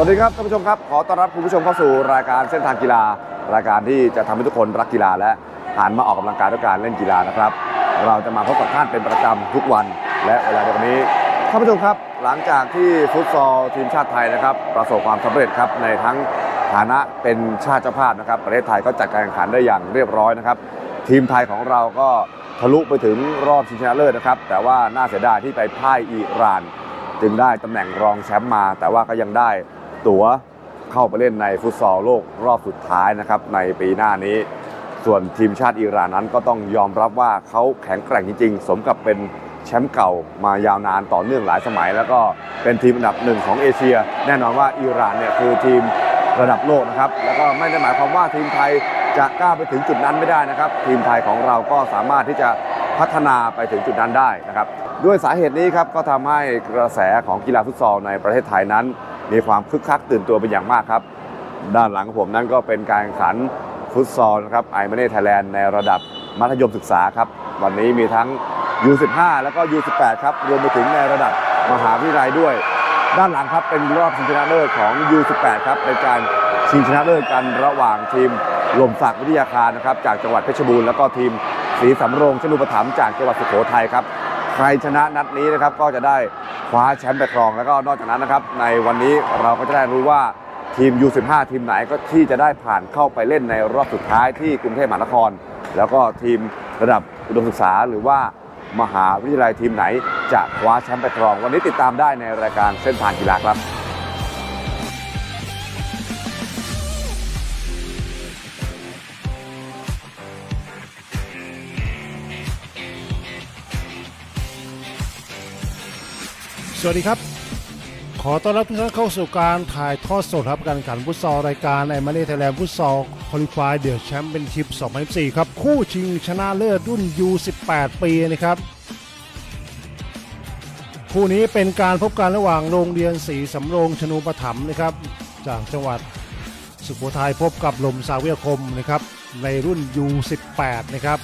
สวัสดีครับท่านผู้ชมครับ ขอต้อนรับคุณผู้ชมเข้าสู่รายการเส้นทางกีฬา รายการที่จะทำให้ทุกคนรักกีฬาและหันมาออกกำลังกายด้วยการเล่นกีฬานะครับ เราจะมาพบกับท่านเป็นประจำทุกวัน และเวลาเดียวกันนี้ท่านผู้ชมครับ หลังจากที่ฟุตซอลทีมชาติไทยนะครับ ประสบความสำเร็จครับในทั้งฐานะเป็นชาติเจ้าภาพนะครับ ประเทศไทยก็จัดการแข่งขันได้อย่างเรียบร้อยนะครับ ทีมไทยของเราก็ทะลุไปถึงรอบชิงชนะเลิศนะครับ แต่ว่าน่าเสียดายที่ไปพ่ายอิหร่าน จึงได้ตำแหน่งรองแชมป์มา แต่ว่าก็ยังได้ ตั๋วเข้าไปเล่นในฟุตซอลโลกรอบสุดท้ายนะครับในปีหน้านี้ ส่วนทีมชาติอิหร่านนั้นก็ต้องยอมรับว่าเขาแข็งแกร่งจริง ๆ สมกับเป็นแชมป์เก่ามายาวนานต่อเนื่องหลายสมัย แล้วก็เป็นทีมอันดับหนึ่งของเอเชีย แน่นอนว่าอิหร่านเนี่ยคือทีมระดับโลกนะครับ แล้วก็ไม่ได้หมายความว่าทีมไทยจะก้าวไปถึงจุดนั้นไม่ได้นะครับ ทีมไทยของเราก็สามารถที่จะพัฒนาไปถึงจุดนั้นได้นะครับ ด้วยสาเหตุนี้ครับก็ทำให้กระแสของกีฬาฟุตซอลในประเทศไทยนั้น มีความคึกคักตื่นตัวเป็นอย่างมากครับ ด้านหลังของผมนั้นก็เป็นการแข่งขันฟุตซอลนะครับไอมาเน่ไทยแลนด์ในระดับมัธยมศึกษาครับวันนี้มีทั้ง U15 แล้วก็ U18 ครับรวมไปถึงในระดับมหาวิทยาลัยด้วย ด้านหลังครับเป็นรอบชิงชนะเลิศของ U18 ครับเป็นการชิงชนะเลิศกันระหว่างทีมลมศักดิ์วิทยาคารนะครับจากจังหวัดเพชรบูรณ์แล้วก็ทีมศรีสำโรงชนุปถัมภ์จากจังหวัดสุโขทัยครับใครชนะนัดนี้นะครับก็จะได้ คว้าแชมป์ไปครองแล้วก็นอกจากนั้นนะครับ ในวันนี้เราก็จะได้รู้ว่าทีม U15 ทีมไหนก็ที่จะได้ผ่านเข้าไปเล่นในรอบสุดท้ายที่กรุงเทพมหานคร แล้วก็ทีมระดับอุดมศึกษาหรือว่ามหาวิทยาลัยทีมไหน จะคว้าแชมป์ไปครอง วันนี้ติดตามได้ในรายการเส้นทางกีฬาครับ สวัสดีครับ ขอต้อนรับทุกท่านเข้าสู่การถ่ายทอดสดครับการแข่งขันฟุตซอลรายการไอมาเลไทยแลนด์ฟุตซอลคอลิฟายเดอะแชมป์เปี้ยนชิพ2024ครับ คู่ชิงชนะเลิศรุ่น U18 ปีนะครับ คู่นี้เป็นการพบกันระหว่างโรงเรียนศรีสำโรงชนูปถัมภ์นะครับ จากจังหวัดสุโขทัยพบกับลมสาวิทยคมนะครับในรุ่น U18 นะครับ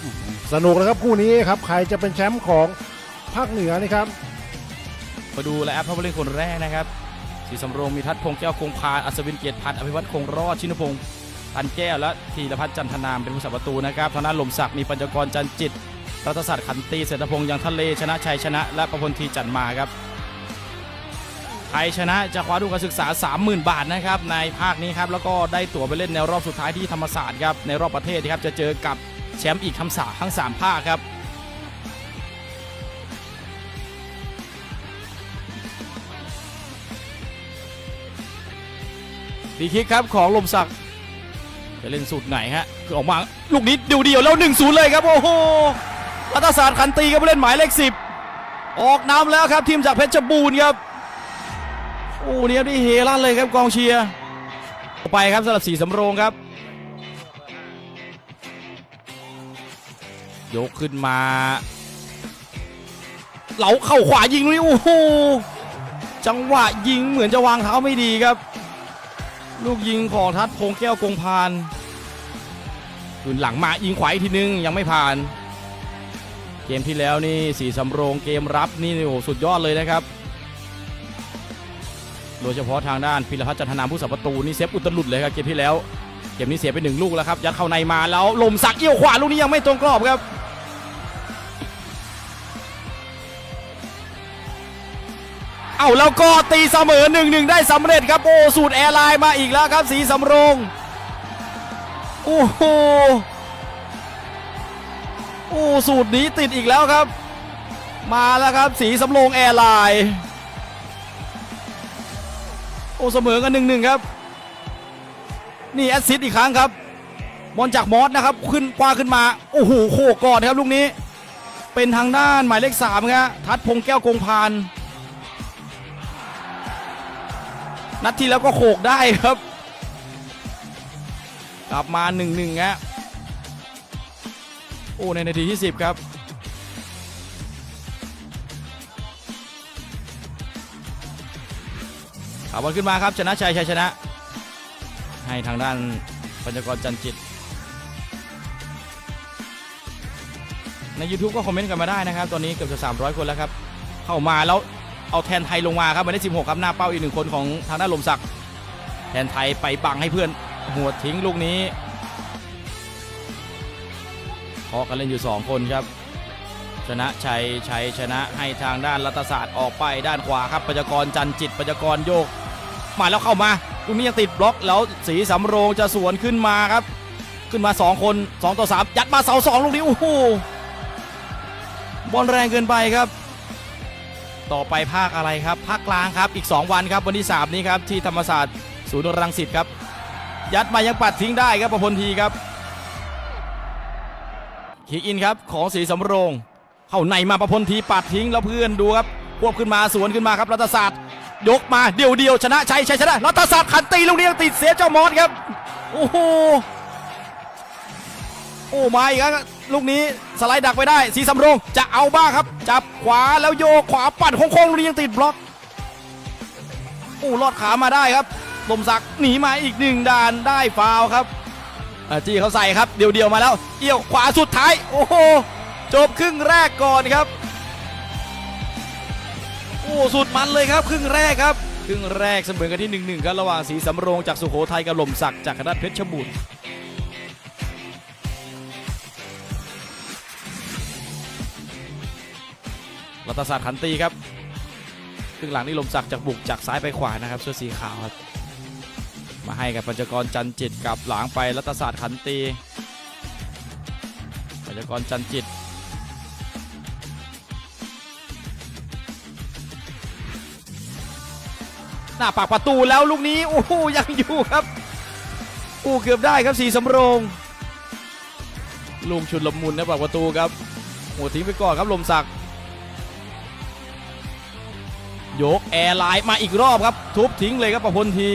สนุกนะครับคู่นี้ครับใครจะเป็นแชมป์ของภาคเหนือนะครับ มาดูและแอปพระบริคนแรกนะครับสีสำโรงมีทัศพงษ์แก้วคงพานอัศวินเกียรติพันธ์อภิวัตคงรอดชินพงศ์พันแก้วและธีรพัฒน์จันทนามเป็นผู้สับประตูนะครับทางด้านหลมศักดิ์มีปัญจกรจันจิต รัตศักดิ์ขันตีเศรษฐพงศ์ยังทะเลชนะชัยชนะ และประพลทีจันมาครับใครชนะจะคว้าทุนการศึกษา 30,000 บาทนะครับในภาคนี้ครับแล้วก็ได้ตั๋วไปเล่นในรอบสุดท้ายที่ธรรมศาสตร์ครับในรอบประเทศครับจะเจอกับแชมป์อีกทั้งสามทั้งสามภาคครับ ดีคิกครับของลมศักดิ์จะเล่นสูตรไหนฮะคือออกมาลูกนี้เดียวเดียวแล้ว1นศูนย์เลยครับโอ้โหรัตศาสตร์ขันตีก็ไปเล่นหมายเลขสิบออกน้ำแล้วครับทีมจากเพชรบูรณ์ครับโอ้เนี่ยนี่เฮลั่นเลยครับกองเชียร์ไปครับสำหรับสีสำโรงครับ ยกขึ้นมา เหลาเข่าขวายิงนี่โอ้โหจังหวะยิงเหมือนจะวางเท้าไม่ดีครับ ลูกยิงของทัดพงแก้วกงพานคืนหลังมายิงขวาอีกทีนึงยังไม่ผ่าน เกมที่แล้วนี่สีสำโรงเกมรับนี่โอ้โหสุดยอดเลยนะครับ โดยเฉพาะทางด้านพิรพัฒน์จันทนามผู้สับประตูนี่เซฟอุตลุดเลยครับเกมที่แล้ว เกมนี้เสียไปหนึ่งลูกแล้วครับยัดเข้าในมาแล้วลมสักเอี้ยวขวาลูกนี้ยังไม่ตรงกรอบครับ เอาแล้วก็ตีเสมอหนึ่งหนึ่งได้สำเร็จครับโอ้สูตรแอร์ไลน์มาอีกแล้วครับสีสำโรงโอ้โหโอ้สูตรนี้ติดอีกแล้วครับ มาแล้วครับสีสำโรงแอร์ไลน์โอ้เสมอกันหนึ่งหนึ่งครับ นี่แอสซิสอีกครั้งครับบอลจากมอสนะครับขึ้นกว้าขึ้นมาโอ้โหโขกก่อนครับลูกนี้ เป็นทางด้านหมายเลขสามครับทัดพงแก้วกงพาน นัดที่แล้วก็โขกได้ครับ กลับมาหนึ่งหนึ่งฮะโอ้ในนาทีที่ 10 ครับขาบอลขึ้นมาครับชนะชัยชัยชนะ ให้ทางด้านปัญจกรจันจิต ใน YouTube ก็คอมเมนต์กันมาได้นะครับ ตอนนี้เกือบจะ 300 คนแล้วครับ เข้ามาแล้ว เอาแทนไทยลงมาครับหมายเลข16 ครับหน้าเป้าอีกหนึ่งคนของทางด้านลมศักดิ์แทนไทยไปบังให้เพื่อนหัวทิ้งลูกนี้เคาะกันเล่นอยู่ 2 คนครับ ชนะชัยชัยชนะให้ทางด้านรัตศาสตร์ออกไปด้านขวาครับปัญจกรจันจิตปัญจกรโยก มาแล้วเข้ามาลูกนี้ยังติดบล็อกแล้วสีสำโรงจะสวนขึ้นมาครับ ขึ้นมา 2 คน 2 ต่อ 3 ยัดมาเสาสองลูกนี้โอ้โหบอลแรงเกินไปครับ ต่อไปภาคอะไรครับ ภาคกลางครับอีก 2 วันครับวันที่ 3 นี้ครับที่ธรรมศาสตร์ศูนย์รังสิตครับ ยัดมายังปัดทิ้งได้ครับประพลทีครับคิกอินครับของสีสำโรง เข้าในมาประพลทีปัดทิ้งแล้วเพื่อนดูครับควบขึ้นมาสวนขึ้นมาครับรัตศาสตร์ยกมาเดียวเดียวชนะชัยชัยชนะรัตศาสตร์ขันตีลูกนี้ยังติดเสียเจ้ามอสครับโอ้โหโอ้ไมาอีกแลูกนี้สไลด์ดักไปได้สีสำโรงจะเอาบ้างครับ จับขวาแล้วโยกขวาปัดโค้งๆลูกนี้ยังติดบล็อกโอ้ลอดขามาได้ครับลมศักดิ์หนีมาอีกหนึ่งด่านได้ฟาวครับจี้เขาใส่ครับเดียวเดียวๆมาแล้วเอี้ยวขวาสุดท้าย โอ้โหจบครึ่งแรกก่อนครับโอ้สุดมันเลยครับ ครึ่งแรกครับ ครึ่งแรกเสมอกันที่1นหนึ่งครับระหว่างสีสำโรงจากสุโขทัยกับหล่มศักดิ์จากคณะเพชรบูรณ์ รัตศาสตร์ขันตีครับครึ่งหลังนี่ลมศักดิ์จากบุกจากซ้ายไปขวานะครับเสื้อสีขาวครับ มาให้กับปัญจกรจันจิตกับหลังไปรัตศาสตร์ขันตี ปัญจกรจันจิตหน้าปากประตูแล้วลูกนี้โอ้โหยังอยู่ครับโอ้เกือบได้ครับสีสำโรงลุงชุดลมมุนนะปากประตูครับหัวทิ้งไปก่อนครับลมศักดิ์ ยกแอร์ไลน์มาอีกรอบครับ ทุบทิ้งเลยครับประพลที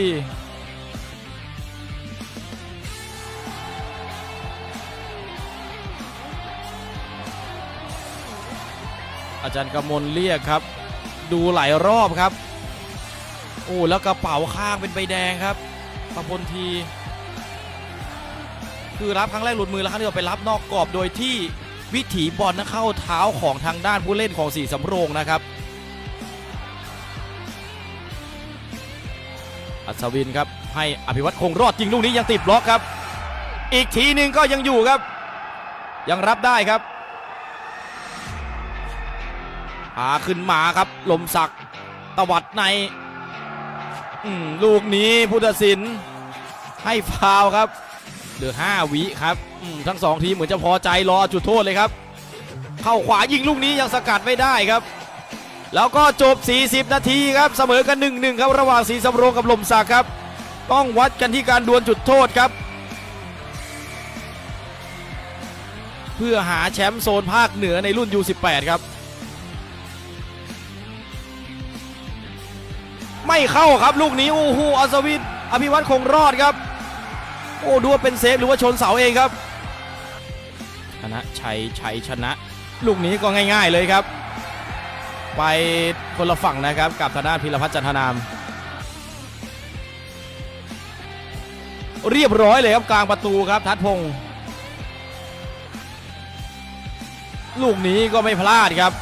อาจารย์กำมลเรียกครับ ดูหลายรอบครับ โอ้แล้วกระเป๋าข้างเป็นใบแดงครับประพลที คือรับครั้งแรกหลุดมือแล้วครั้งที่ต่อไปรับนอกกรอบโดยที่วิถีบอลนะเข้าเท้าของทางด้านผู้เล่นของสีสำโรงนะครับ อัศวินครับให้อภิวัตคงรอดจริงลูกนี้ยังติดบล็อกครับ อีกทีหนึ่งก็ยังอยู่ครับ ยังรับได้ครับหาขึ้นมาครับ ลมศักด์ตวัดในลูกนี้พุทธศิลป์ให้ฟาวครับเหลือ5วิครับทั้งสองทีมเหมือนจะพอใจรอจุดโทษเลยครับ เข้าขวายิงลูกนี้ยังสกัดไม่ได้ครับ แล้วก็จบ 40 นาทีครับเสมอกัน 1-1 ครับระหว่างสีสำโรงกับลมศักครับ ต้องวัดกันที่การดวลจุดโทษครับ เพื่อหาแชมป์โซนภาคเหนือในรุ่น U18 ครับ ไม่เข้าครับลูกนี้โอ้โหอัศวินอภิวัตคงรอดครับ โอ้ดูว่าเป็นเซฟหรือว่าชนเสาเองครับชนะชัยชัยชนะ ลูกนี้ก็ง่าย ๆเลยครับ ไปคนละฝั่งนะครับกับธนาพิรพัฒน์จันทนาม เรียบร้อยเลยครับกลางประตูครับทัดพงศ์ลูกนี้ก็ไม่พลาดครับ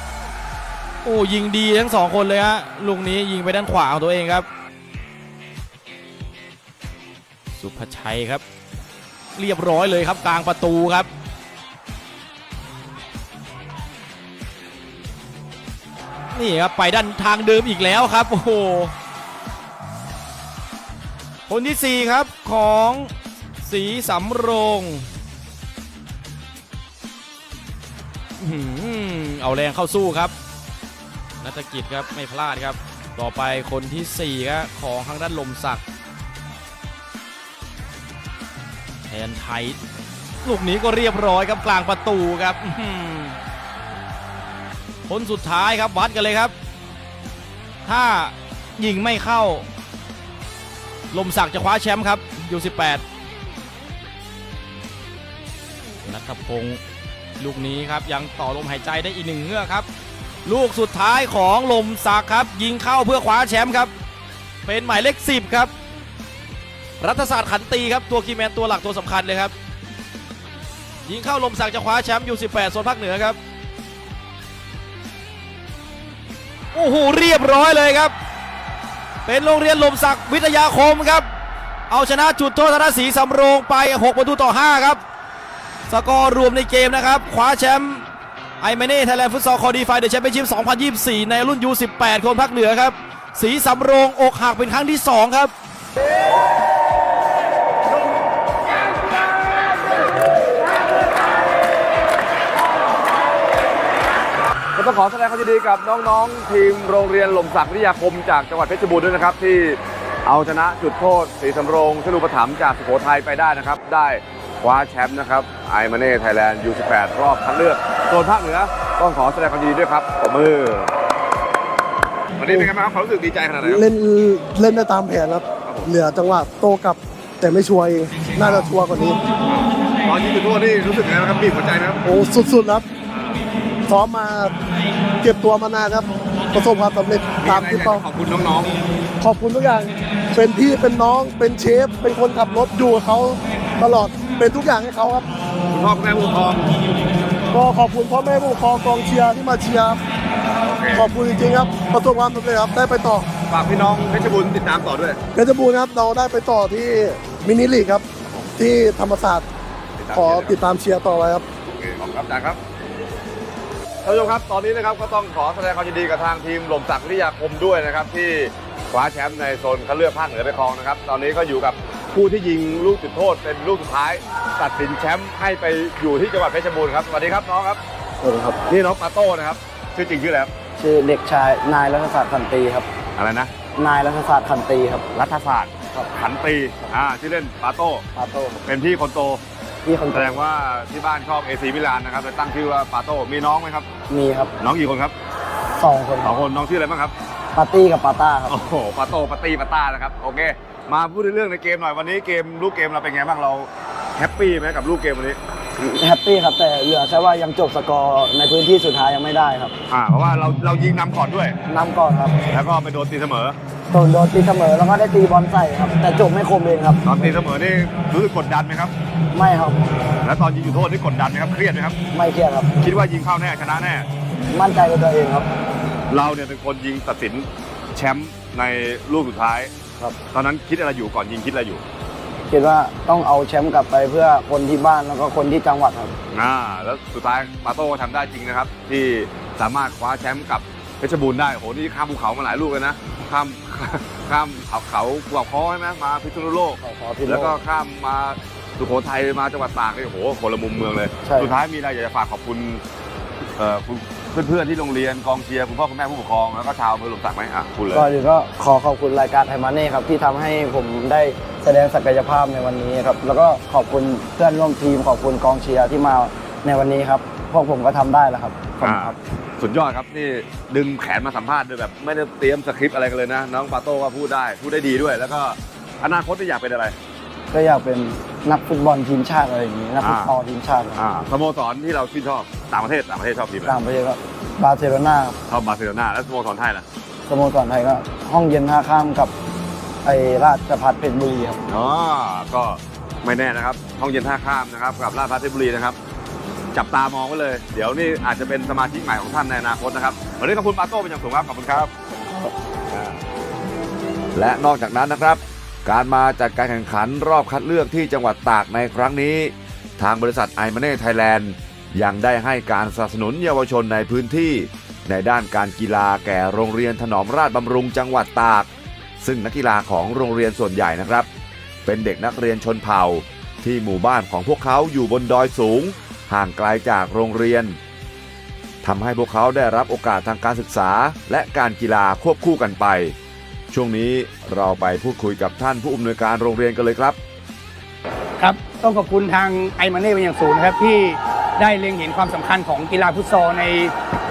โอ้ยิงดีทั้งสองคนเลยฮะลูกนี้ยิงไปด้านขวาของตัวเองครับ สุภชัยครับ เรียบร้อยเลยครับกลางประตูครับ นี่ครับไปด้านทางเดิมอีกแล้วครับ โอ้โหคนที่ 4 ครับของสีสำโรงอเอาแรงเข้าสู้ครับ นัตกิจครับไม่พลาดครับ ต่อไปคนที่4ครับของทางด้านลมศักดิ์แทนไทยลูกนี้ก็เรียบร้อยครับกลางประตูครับ คนสุดท้ายครับวัดกันเลยครับ ถ้ายิงไม่เข้า ลมศักจะคว้าแชมป์ครับยู18นัทพงศ์ลูกนี้ครับยังต่อลมหายใจได้อีกหนึ่งเงือกครับ ลูกสุดท้ายของลมศักครับ ยิงเข้าเพื่อคว้าแชมป์ครับ เป็นหมายเลข10ครับ รัฐศาสตร์ขันตีครับตัวคีแมนตัวหลักตัวสำคัญเลยครับยิงเข้าลมศักจะคว้าแชมป์ยู18โซนภาคเหนือครับ โอ้โหเรียบร้อยเลยครับ เป็นโรงเรียนลมศักดิ์วิทยาคมครับ เอาชนะจุดโทษธนศรีสำโรงไป 6 ประตูต่อ 5 ครับ สกอร์รวมในเกมนะครับ คว้าแชมป์ไอเมเน่ไทยแลนด์ฟุตซอลคอดีไฟเดอะแชมเปี้ยนชิพ2024 ในรุ่น U18 คนภาคเหนือครับ สีสำโรงอกหักเป็นครั้งที่ 2 ครับ ต้องขอแสดงความยินดีกับน้องๆ ทีมโรงเรียนหล่มศักดิ์วิทยาคมจากจังหวัดเพชรบูรณ์ด้วยนะครับ ที่เอาชนะจุดโทษสีสำโรงชลูปถัมภ์จากสุโขทัยไปได้นะครับ ได้คว้าแชมป์นะครับไอมาเน่ไทยแลนด์ U18 รอบคัดเลือกโซนภาคเหนือต้องขอแสดงความยินดีด้วยครับปรบมือวันนี้เป็นไงบ้างครับความรู้สึกดีใจขนาดไหนครับเล่นเล่นได้ตามแผนครับ เหลือจังหวะโตกลับแต่ไม่ชัวร์เองน่าจะชัวร์กว่านี้ ตอนยิงจุดโทษนี่รู้สึกยังไงบ้างครับบีบหัวใจไหมครับโอ้สุดๆครับ ซ้อมมาเก็บตัวมานานครับ ประสบความสำเร็จตามที่ต้เป้าองขอบคุณน้องขอบคุณทุกอย่าง เป็นพี่เป็นน้องเป็นเชฟ เป็นคนขับรถอยู่กับเขาตลอดเป็นทุกอย่างให้เขาครับๆคุณพ่อคุณแม่ผู้ปกครองก็ขอบคุณพ่อแม่ผู้ปกครองกองเชียร์ที่มาเชียร์ครับโอเคขอบคุณจริงๆครับประสบความสำเร็จครับได้ไปต่อฝากพี่น้องเพชรบูรณ์ติดตามต่อด้วยเพชรบูรณ์ครับเราได้ไปต่อที่มินิลีกครับ ที่ธรรมศาสตร์ขอติดตามเชียร์ต่อไปครับโอเคขอบคุณครับอาจารย์ครับ ท่านผู้ชมครับ ตอนนี้นะครับก็ต้องขอแสดงความยินดีกับทางทีมหล่มศักดิ์วิทยาคมด้วยนะครับ ที่คว้าแชมป์ในโซนคัดเลือกภาคเหนือไปครองนะครับ ตอนนี้ก็อยู่กับผู้ที่ยิงลูกจุดโทษเป็นลูกสุดท้าย ตัดสินแชมป์ให้ไปอยู่ที่จังหวัดเพชรบูรณ์ครับสวัสดีครับน้องครับสวัสดีครับ นี่น้องปาโต้นะครับ ชื่อจริงชื่ออะไรครับชื่อเด็กชายนายรัฐศาสตร์ขันตีครับ อะไรนะ นายรัฐศาสตร์ขันตีครับ รัฐศาสตร์ขันตีอ่าชื่อเล่นปาโต้ปาโต้ครับเป็นพี่คนโต พี่คนแสดงว่าที่บ้านชอบเอซีมิลานนะครับเลยตั้งชื่อว่าปาโต้มีน้องไหมครับ มีครับน้องกี่คนครับสองคนสองคนน้องชื่ออะไรบ้างครับปาร์ตี้กับปาต้าครับโอ้โหปาโต้ปาตี้ปาต้านะครับโอเค มาพูดถึงเรื่องในเกมหน่อยวันนี้เกมลูกเกมเราเป็นไงบ้างเราแฮปปี้ไหมกับลูกเกมวันนี้ แฮปปี้ครับ แต่เหลือแค่ว่ายังจบสกอร์ในพื้นที่สุดท้ายยังไม่ได้ครับอ่าเพราะว่าเราเรายิงนำก่อนด้วย นำก่อนครับแล้วก็ไปโดนตีเสมอ โดนโดนตีเสมอแล้วก็ได้ตีบอลใส่ครับ แต่จบไม่คมเองครับ ตอนตีเสมอนี่รู้สึกกดดันไหมครับ ไม่ครับแล้วตอนยิงจุดโทษนี่กดดันไหมครับเครียดไหมครับ ไม่เครียดครับ คิดว่ายิงเข้าแน่ชนะแน่ มั่นใจในตัวเองครับ เราเนี่ยเป็นคนยิงตัดสินแชมป์ในลูกสุดท้าย ครับ ตอนนั้นคิดอะไรอยู่ก่อนยิงคิดอะไรอยู่ คิดว่าต้องเอาแชมป์กลับไปเพื่อคนที่บ้านแล้วก็คนที่จังหวัดครับ อ่าแล้วสุดท้ายปาโต้ก็ทำได้จริงนะครับ ที่สามารถคว้าแชมป์กับเพชรบูรณ์ได้โอ้โหนี่ข้ามภูเขามาหลายลูกเลยนะข้ามข้ามเขาเขาภูเขาค้อใช่ไหมมาพิษณุโลก ขอขอพิโลก แล้วก็ข้ามมาสุโขทัยมาจังหวัดตากนี่โอ้โหคนละมุมเมืองเลย ใช่ สุดท้ายมีอะไรอยากจะฝากขอบคุณเอ่อคุณ เพื่อนๆที่โรงเรียนกองเชียร์คุณพ่อคุณแม่ผู้ปกครองแล้วก็ชาวอำเภอหลมสักไหมอะคุณเลยก็ดีก็ขอขอบคุณรายการไทยมาเน่ครับที่ทำให้ผมได้แสดงศักยภาพในวันนี้ครับแล้วก็ขอบคุณเพื่อนร่วมทีมขอบคุณกองเชียร์ที่มาในวันนี้ครับพวกผมก็ทำได้แล้วครับขอบคุณครับ สุดยอดครับนี่ดึงแขนมาสัมภาษณ์โดยแบบไม่ได้เตรียมสคริปต์อะไรกันเลยนะ น้องปาโต้ก็พูดได้พูดได้ดีด้วย แล้วก็อนาคตจะอยากเป็นอะไร ก็อยากเป็น นักฟุตบอลทีมชาติอะไรอย่างนี้นักฟุตบอลทีมชาติครับอ่าสโมสรที่เราชื่นชอบต่างประเทศต่างประเทศชอบทีมอะไรต่างประเทศก็บาร์เซโลนาครับชอบบาร์เซโลนาแล้วสโมสรไทยล่ะสโมสรไทยก็ห้องเย็นท่าข้ามกับไอราชพัฒเพชรบุรีครับอ๋อก็ไม่แน่นะครับ ห้องเย็นท่าข้ามนะครับกับราชพัฒเพชรบุรีนะครับจับตามองไว้เลย เดี๋ยวนี่อาจจะเป็นสมาชิกใหม่ของท่านในอนาคตนะครับวันนี้ขอบคุณปาโต้เป็นอย่างสูงครับขอบคุณครับอ่าและนอกจากนั้นนะครับ การมาจัดการแข่งขันรอบคัดเลือกที่จังหวัดตากในครั้งนี้ ทางบริษัทไอมาเน่ไทยแลนด์ยังได้ให้การสนับสนุนเยาวชนในพื้นที่ ในด้านการกีฬาแก่โรงเรียนถนอมราชบำรุงจังหวัดตาก ซึ่งนักกีฬาของโรงเรียนส่วนใหญ่นะครับ เป็นเด็กนักเรียนชนเผ่า ที่หมู่บ้านของพวกเขาอยู่บนดอยสูง ห่างไกลจากโรงเรียนทำให้พวกเขาได้รับโอกาสทางการศึกษาและการกีฬาควบคู่กันไป ช่วงนี้เราไปพูดคุยกับท่านผู้อำนวยการโรงเรียนกันเลยครับ ครับ ต้องขอบคุณทางไอมาเน่เป็นอย่างสูงนะครับที่ได้เล็งเห็นความสำคัญของกีฬาฟุตซอลใน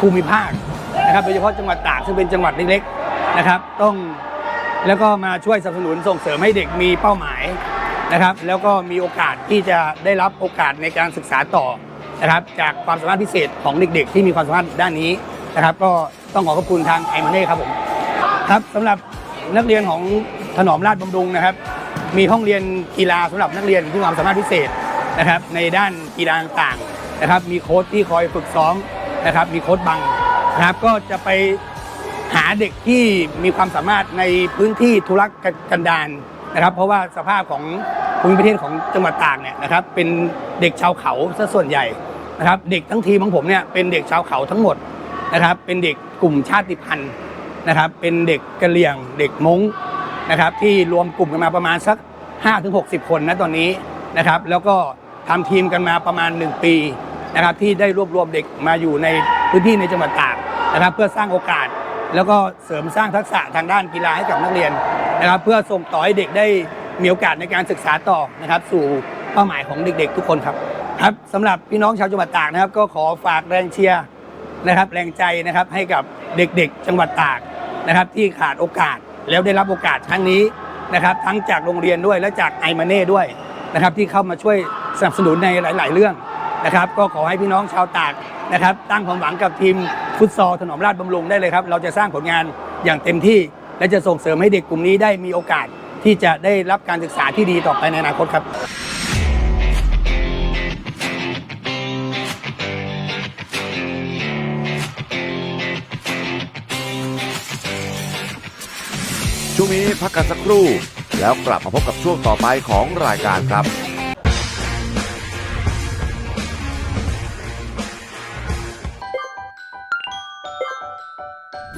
ภูมิภาคนะครับโดยเฉพาะจังหวัดตากซึ่งเป็นจังหวัดเล็กๆนะครับ ต้องแล้วก็มาช่วยสนับสนุนส่งเสริมให้เด็กมีเป้าหมายนะครับ แล้วก็มีโอกาสที่จะได้รับโอกาสในการศึกษาต่อนะครับ จากความสามารถพิเศษของเด็ก ๆ ที่มีความสามารถด้านนี้นะครับ ก็ต้องขอขอบคุณทางไอมาเน่ครับผมครับสำหรับ นักเรียนของถนอมราชบำรุงนะครับ มีห้องเรียนกีฬาสำหรับนักเรียนที่มีความสามารถพิเศษนะครับ ในด้านกีฬาต่างๆนะครับ มีโค้ชที่คอยฝึกซ้อมนะครับ มีโค้ชบังนะครับก็จะไปหาเด็กที่มีความสามารถในพื้นที่ทุรกันดารนะครับ เพราะว่าสภาพของภูมิประเทศของจังหวัดตากเนี่ยนะครับ เป็นเด็กชาวเขาซะส่วนใหญ่นะครับ เด็กทั้งทีมของผมเนี่ยเป็นเด็กชาวเขาทั้งหมดนะครับ เป็นเด็กกลุ่มชาติพันธุ์ นะครับเป็นเด็กกะเหรี่ยงเด็กม้งนะครับที่รวมกลุ่มกันมาประมาณสัก 5-60 คนนะตอนนี้นะครับแล้วก็ทำทีมกันมาประมาณ 1 ปีนะครับที่ได้รวบรวมเด็กมาอยู่ในพื้นที่ในจังหวัดตากนะครับเพื่อสร้างโอกาส แล้วก็เสริมสร้างทักษะทางด้านกีฬาให้กับนักเรียนนะครับเพื่อส่งต่อให้เด็กได้มีโอกาสในการศึกษาต่อนะครับสู่เป้าหมายของเด็ก ๆ ทุกคนครับครับสำหรับพี่น้องชาวจังหวัดตากนะครับ ก็ขอฝากแรงเชียร์นะครับแรงใจนะครับให้กับเด็กๆ จังหวัดตาก นะครับที่ขาดโอกาสแล้วได้รับโอกาสครั้งนี้นะครับทั้งจากโรงเรียนด้วยและจากไอมาเน่ด้วยนะครับที่เข้ามาช่วยสนับสนุนในหลาย ๆ เรื่องนะครับก็ขอให้พี่น้องชาวตากนะครับตั้งความหวังกับทีมฟุตซอลถนอมราชบำรุงได้เลยครับ เราจะสร้างผลงานอย่างเต็มที่ และจะส่งเสริมให้เด็กกลุ่มนี้ได้มีโอกาสที่จะได้รับการศึกษาที่ดีต่อไปในอนาคตครับ วงนี้พักกันสักครู่ แล้วกลับมาพบกับช่วงต่อไปของรายการครับ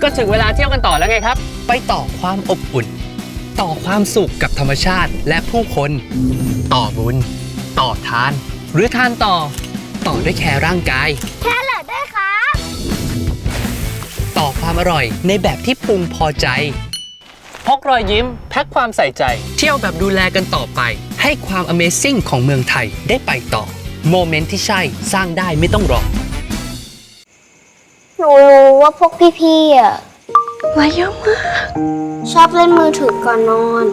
ก็ถึงเวลาเที่ยวกันต่อแล้วไงครับ ไปต่อความอบอุ่น ต่อความสุขกับธรรมชาติและผู้คน ต่อบุญ ต่อทาน หรือทานต่อ ต่อด้วยแคร์ร่างกาย แค่เหลือด้วยครับ ต่อความอร่อยในแบบที่พึงพอใจ พกรอยยิ้ม แพ็คความใส่ใจ เที่ยวแบบดูแลกันต่อไป ให้ความ Amazing ของเมืองไทยได้ไปต่อ โมเมนต์ที่ใช่สร้างได้ไม่ต้องรอ หนูรู้ว่าพวกพี่ๆอะมาเยอะมาก ชอบเล่นมือถือก่อนนอน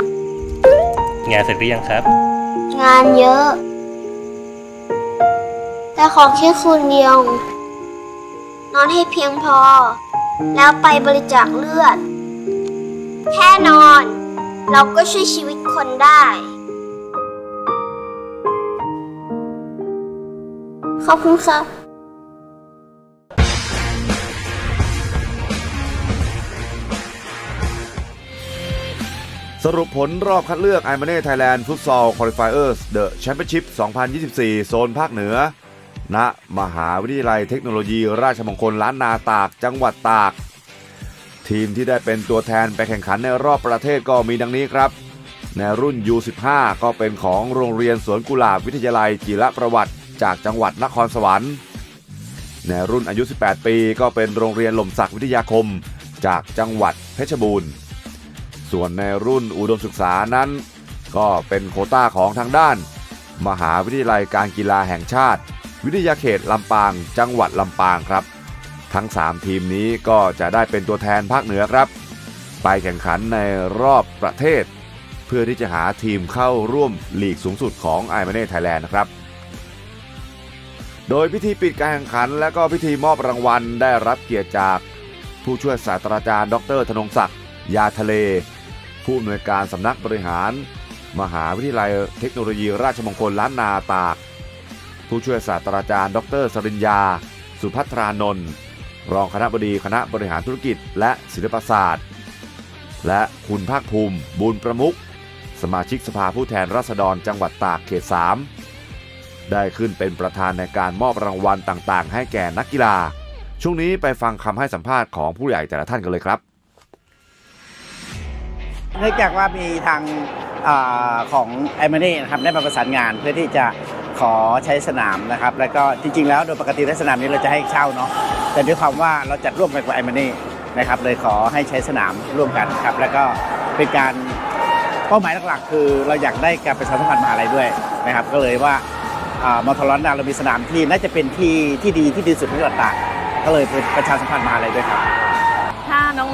งานเสร็จหรือยังครับ งานเยอะ แต่ขอแค่คืนเดียว นอนให้เพียงพอ แล้วไปบริจาคเลือด แค่นอน เราก็ช่วยชีวิตคนได้ ขอบคุณครับสรุปผลรอบคัดเลือก i m a n e Thailand Futsal Qualifiers The Championship 2024 โซนภาคเหนือ ณ มหาวิทยาลัยเทคโนโลยีราชมงคลล้านนาตาก จังหวัดตาก ทีมที่ได้เป็นตัวแทนไปแข่งขันในรอบประเทศก็มีดังนี้ครับ ในรุ่น U15 ก็เป็นของโรงเรียนสวนกุหลาบวิทยาลัยจิรประวัติ จากจังหวัดนครสวรรค์ ในรุ่นอายุ 18 ปีก็เป็นโรงเรียนหล่มสักวิทยาคม จากจังหวัดเพชรบูรณ์ ส่วนในรุ่นอุดมศึกษานั้น ก็เป็นโคต้าของทางด้าน มหาวิทยาลัยการกีฬาแห่งชาติ วิทยาเขตลำปาง จังหวัดลำปางครับ ทั้ง 3 ทีมนี้ก็จะได้เป็นตัวแทนภาคเหนือครับ ไปแข่งขันในรอบประเทศ เพื่อที่จะหาทีมเข้าร่วมลีกสูงสุดของไอมาเน่ไทยแลนด์นะครับโดยพิธีปิดการแข่งขันและก็พิธีมอบรางวัลได้รับเกียรติจาก ผู้ช่วยศาสตราจารย์ ดรธนงศักดิ์ยาทะเล ผู้อำนวยการสำนักบริหาร มหาวิทยาลัยเทคโนโลยีราชมงคลล้านนาตาก ผู้ช่วยศาสตราจารย์ ดรสริญญา สุพัทรานนท์ รองคณะบดีคณะบริหารธุรกิจและศิลปศาสตร์ และคุณภาคภูมิบุญประมุขสมาชิกสภาผู้แทนราษฎรจังหวัดตากเขต 3 ได้ขึ้นเป็นประธานในการมอบรางวัลต่างๆ ให้แก่นักกีฬา ช่วงนี้ไปฟังคำให้สัมภาษณ์ของผู้ใหญ่แต่ละท่านกันเลยครับ เนื่องจากว่ามีทางอาของไอมานี่นะครับได้มาประสานงานเพื่อที่จะ ขอใช้สนามนะครับ แล้วก็จริง ๆ แล้วโดยปกติแล้วสนามนี้เราจะให้เช่าเนาะแต่ด้วยความว่าเราจัดร่วมกันกับไอมานี่นะครับเลยขอให้ใช้สนามร่วมกันครับ แล้วก็เป็นการเป้าหมายหลักๆ คือเราอยากได้การประชาสัมพันธ์มหาลัยด้วยนะครับ ก็เลยว่าอ่ามอทรอนนาเรามีสนามที่น่าจะเป็นที่ที่ดีที่ดีสุดในจังหวัดตากก็เลยเป็นประชาสัมพันธ์มหาลัยด้วยครับ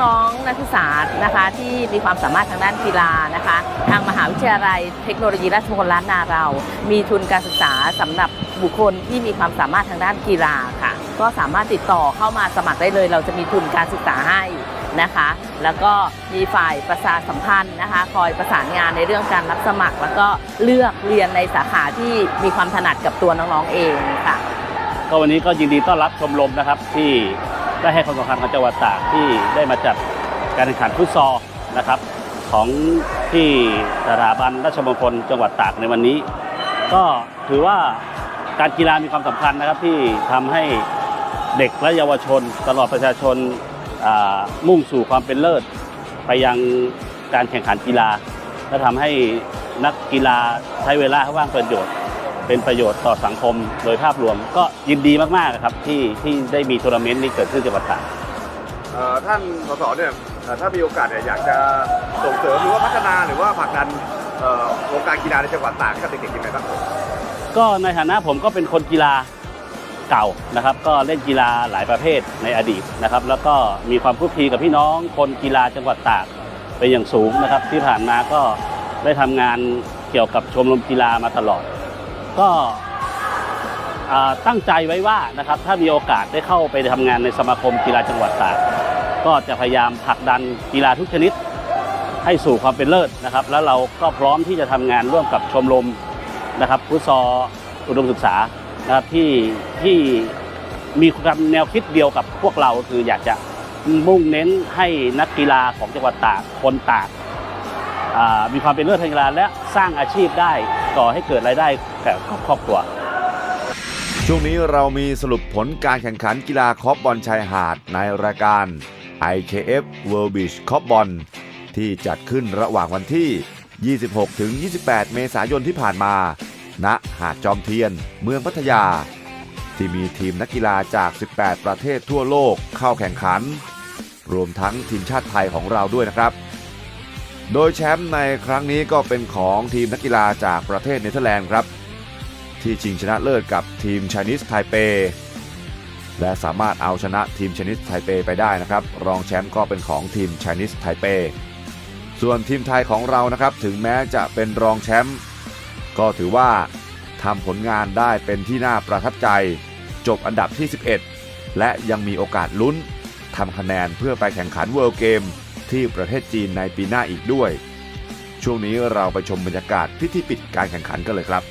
น้องๆนักศึกษานะคะที่มีความสามารถทางด้านกีฬานะคะ ทางมหาวิทยาลัยเทคโนโลยีราชมงคลล้านนาเรา มีทุนการศึกษาสำหรับบุคคลที่มีความสามารถทางด้านกีฬาค่ะ ก็สามารถติดต่อเข้ามาสมัครได้เลย เราจะมีทุนการศึกษาให้นะคะ แล้วก็มีฝ่ายประชาสัมพันธ์นะคะ คอยประสานงานในเรื่องการรับสมัคร แล้วก็เลือกเรียนในสาขาที่มีความถนัดกับตัวน้องๆเองค่ะ ก็วันนี้ก็ยินดีต้อนรับชมรมนะครับที่ ได้ให้ความสำคัญกับจังหวัดตากที่ได้มาจัดการแข่งขันฟุตซอลนะครับ ของที่สถาบันราชมงคลจังหวัดตากในวันนี้ ก็ถือว่าการกีฬามีความสำคัญนะครับที่ทำให้เด็กและเยาวชน ตลอดประชาชนามุ่งสู่ความเป็นเลิศ ไปยังการแข่งขันกีฬาและทำให้นักกีฬาใช้เวลาให้ว่างประโยชน์ เป็นประโยชน์ต่อสังคมโดยภาพรวมก็ยินดีมากๆครับที่ที่ได้มีทัวร์นาเมนต์นี้เกิดขึ้นจังหวัดตากเอ่อท่านสสเนี่ยเอ่อถ้ามีโอกาสเนี่ยอยากจะส่งเสริมหรือว่าพัฒนาหรือว่าผลักดันเอ่อวงการกีฬาในจังหวัดตากให้กับเด็กๆยังไงบ้างครับก็ในฐานะผมก็เป็นคนกีฬาเก่านะครับ ก็เล่นกีฬาหลายประเภทในอดีตนะครับ แล้วก็มีความคลุกคลีกับพี่น้อง คนกีฬาจังหวัดตากเป็นอย่างสูงนะครับ ที่ผ่านมาก็ได้ทำงานเกี่ยวกับชมรมกีฬามาตลอด ก็ตั้งใจไว้ว่านะครับถ้ามีโอกาสได้เข้าไปทำงานในสมาคมกีฬาจังหวัดตากก็จะพยายามผลักดันกีฬาทุกชนิด ให้สู่ความเป็นเลิศนะครับ แล้วเราก็พร้อมที่จะทำงานร่วมกับชมรมนะครับฟุตซอลอุดมศึกษานะครับที่ที่มีความแนวคิดเดียวกับพวกเราคืออยากจะมุ่งเน้นให้นักกีฬาของจังหวัดตากคนตากมีความเป็นเลิศทางกีฬาและสร้างอาชีพได้ ก่อให้เกิดรายได้แก่ครอบครัว ช่วงนี้เรามีสรุปผลการแข่งขันกีฬาคอบบอลชายหาดในรายการ IKF World Beach คอบบอลที่จัดขึ้นระหว่างวันที่ 26-28 เมษายนที่ผ่านมา ณ หาดจอมเทียน เมืองพัทยา ที่มีทีมนักกีฬาจาก 18 ประเทศทั่วโลกเข้าแข่งขัน รวมทั้งทีมชาติไทยของเราด้วยนะครับ โดยแชมป์ในครั้งนี้ก็เป็นของทีมนักกีฬาจากประเทศเนเธอร์แลนด์ครับ ที่ชิงชนะเลิศกับทีมชนิสไทเป และสามารถเอาชนะทีมชนิสไทเปไปได้นะครับ รองแชมป์ก็เป็นของทีมชนิสไทเป ส่วนทีมไทยของเรานะครับถึงแม้จะเป็นรองแชมป์ก็ถือว่าทำผลงานได้เป็นที่น่าประทับใจ จบอันดับที่ 11 และยังมีโอกาสลุ้นทำคะแนนเพื่อไปแข่งขันเวิลด์เกม ที่ประเทศจีนในปีหน้าอีกด้วย ช่วงนี้เราไปชมบรรยากาศพิธีปิดการแข่งขันกันเลยครับ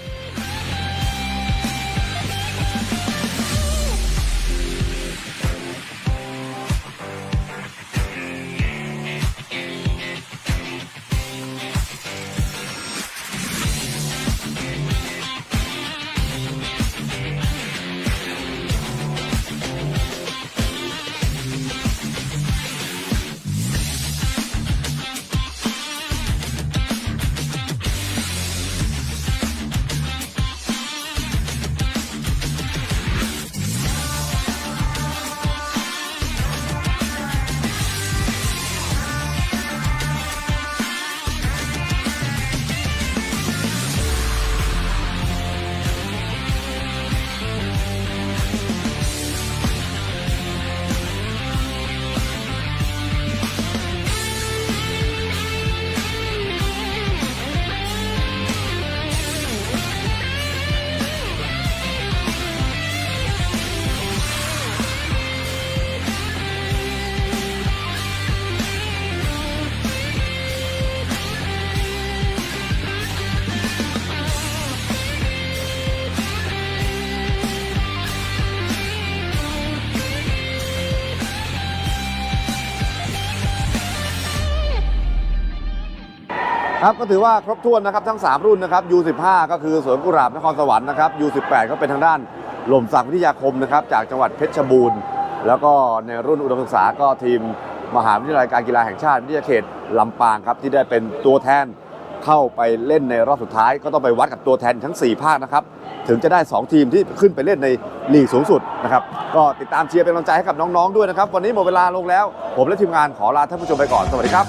ครับก็ถือว่าครบถ้วนนะครับทั้ง 3 รุ่นนะครับ U15 ก็คือสวนกุหลาบนครสวรรค์นะครับ U18 ก็เป็นทางด้านหล่มสักวิทยาคมนะครับจากจังหวัดเพชรบูรณ์ แล้วก็ในรุ่นอุดมศึกษาก็ทีมมหาวิทยาลัยการกีฬาแห่งชาติวิทยาเขตลำปางครับที่ได้เป็นตัวแทนเข้าไปเล่นในรอบสุดท้าย ก็ต้องไปวัดกับตัวแทนทั้ง 4 ภาคนะครับถึงจะได้ 2 ทีมที่ขึ้นไปเล่นในลีกสูงสุดนะครับก็ติดตามเชียร์เป็นกำลังใจให้กับน้องๆด้วยนะครับวันนี้หมดเวลาลงแล้ว ผมและทีมงานขอลาท่านผู้ชมไปก่อนสวัสดีครับ